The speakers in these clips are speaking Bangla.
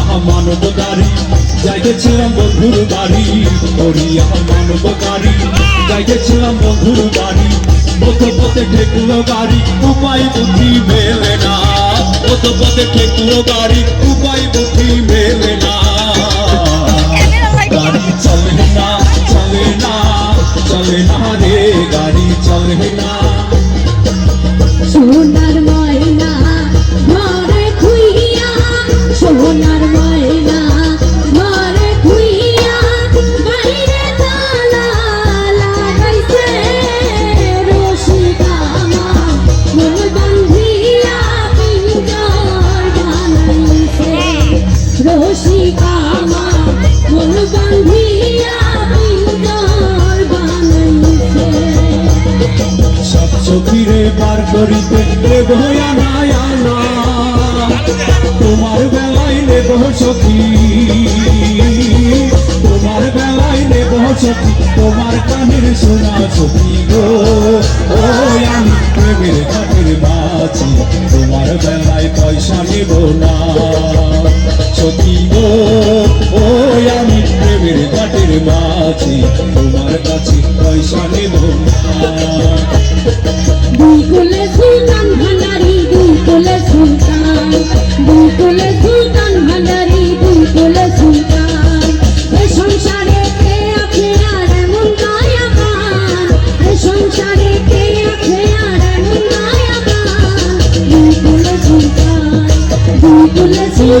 তোরিয়া মানব গাড়ি যাইতেছিলাম বন্ধুর বাড়ি। তোরিয়া মানব গাড়ি যাইতেছিলাম বন্ধুর বাড়ি। পথ পথে ঠেকুলো গাড়ি, উপায় বুদ্ধি মেলে না। পথ পথে ঠেকুলো গাড়ি, উপায় বুদ্ধি মেলে না। গাড়ি চলে না চলে না চলে না রে, গাড়ি চলে না। সোনার করিতে নেব আনা। তোমার বেলায় নেব সখী। তোমার বেলায় নেব সখী। তোমার কানের শোনা সখী গো। ও আমি প্রেমের ঘাটের মাছি তোমার বেলায় পয়সা নেব না। সখী গো ও আমি প্রেমের ঘাটের মাছি তোমার কাছে পয়সা নেব না।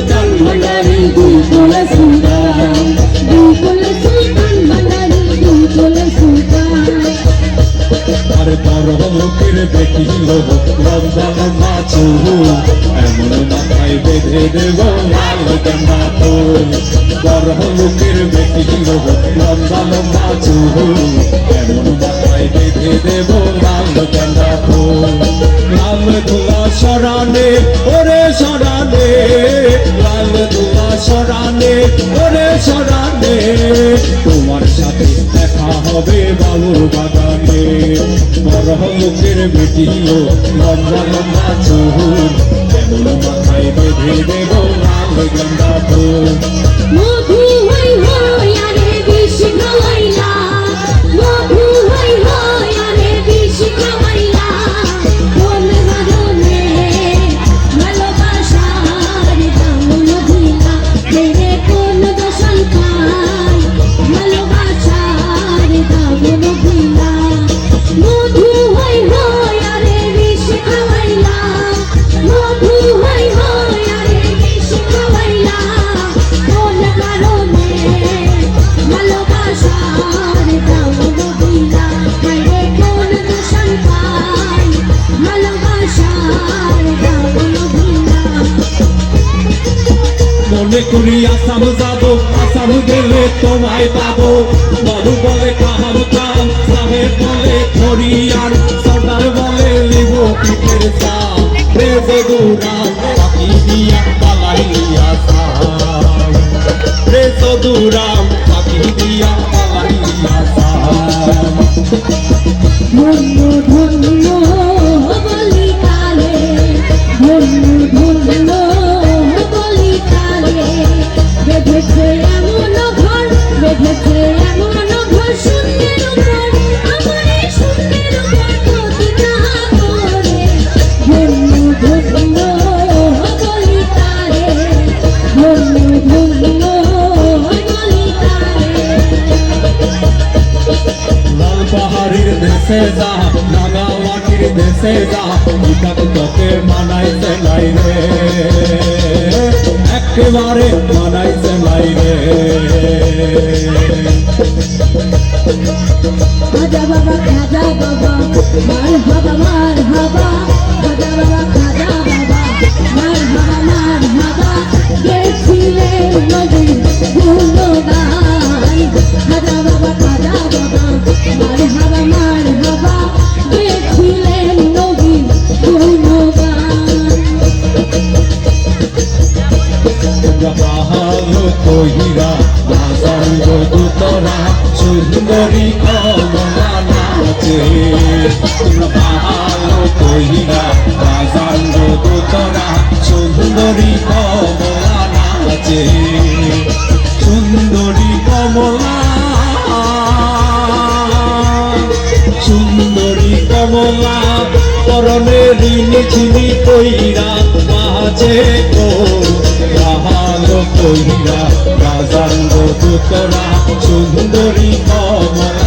কুলে দুই কুলে সুলতান দুই কুলে সুলতান ভান্ডারি দুই কুলে সুলতান আর লোকের বেটি লোক লম্বা লম্বা এমন মাথায় বেঁধে সরানে ওরে সরানে ধুলা সরানে, ওরে সরানে। তোমার সাথে দেখা হবে বাবুর বাগানে বড় লোকের বেটিও লম্বা লম্বা চুল। কেমন মাথায় বেঁধে দেব লাল গঙ্গা ফুল? করি আসাম যাব, আসাম গেলে তোমায় পাবো। বাবু বলে কাহাম কাম সাহেব বলে খড়িয়ার সর্দার বলে লিব পিঠের সাম রে পাখি দিয়া বাহারির দেশে যা নাগাওয়াটির দেশে যা কিতাব তোকে মানাইছে নাই রে। একেবারে মানাইছে নাই রে। বাবা, খাজা বাবা, মার বাবা মার বাবা খাজা বাবা খাজা বাবা, মার নিঝিনি কইরা মাঝে গো। রাহালো কইরা রাজাঙ্গ সুন্দরী কমল।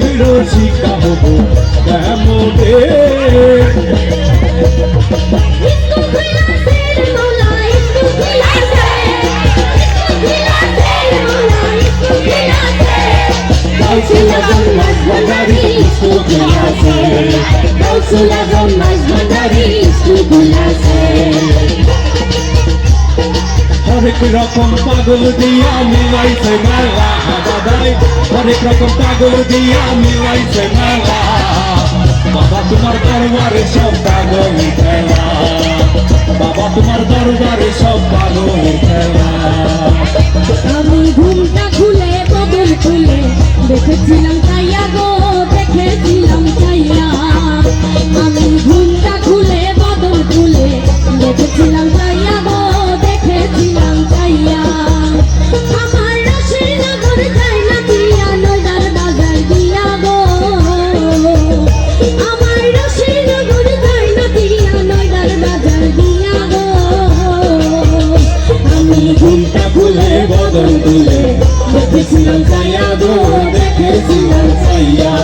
বিরোধিতা হব তেমনে Dulce la goma es mandarín, tu dulce. অনেক রকম পাগল দিয়া মিলাই সে অনেক রকম পাগল দিয়া মিলাই সে বাবা তোমার দরবারে সব পাগল বাবা তোমার দরবারে সব পাগল আমি ঘুমটা খুলে বদল খুলে, দেখেছিলাম তাই আগো, দেখেছিলাম তাই দেখেছিলাম চাইয়া গো দেখেছিলাম চাইয়া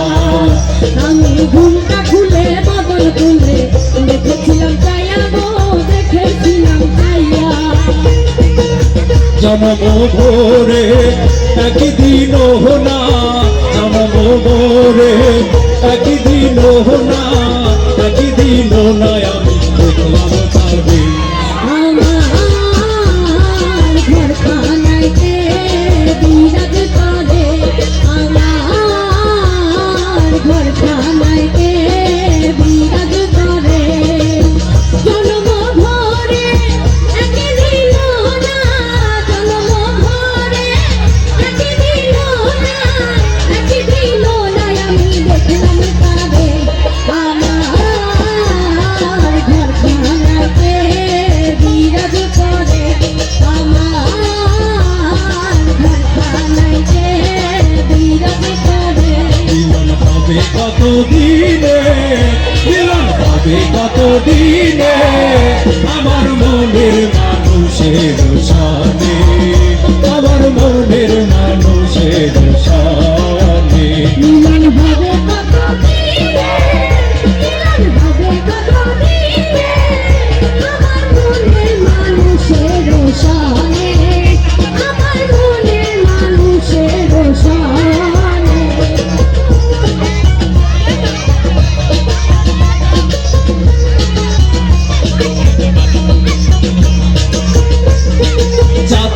আমি ঘুমটা খুলে বদল খুলে দেখেছিলাম চাইয়া গো দেখেছিলাম চাইয়া জনম ভোরে একদিন না জনম ভোরে একদিন না একদিন না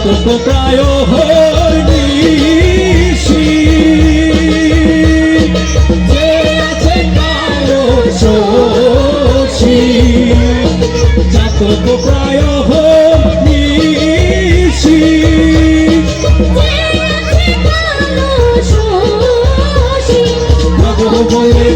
চাতক প্রায় হইনিশি যে আছে কালো শশী চাতক প্রায় হইনিশি নব বলে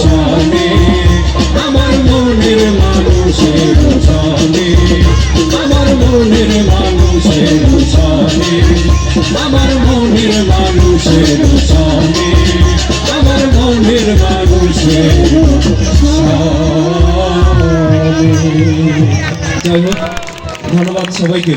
সামনে আমার মনের মানুষের সামনে আমার মনের মানুষের সামনে আমার মনের মানুষের সামনে আমার মনের মানুষের ধন্যবাদ সবাইকে।